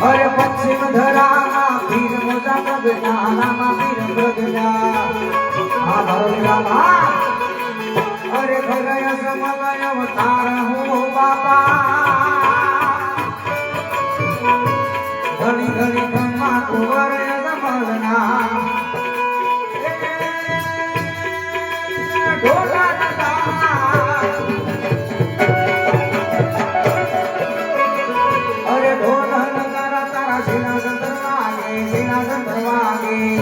અરે પશ્ચિમ ધરામાં પીર મોટા રામા પીર પ્રગટા આ ભરોલીરામાં અરે ખગય સમલય અવતાર હું બાપા. ઘણી ઘણી ખમ્મા કુંવર સમલના ઢોલા વાગે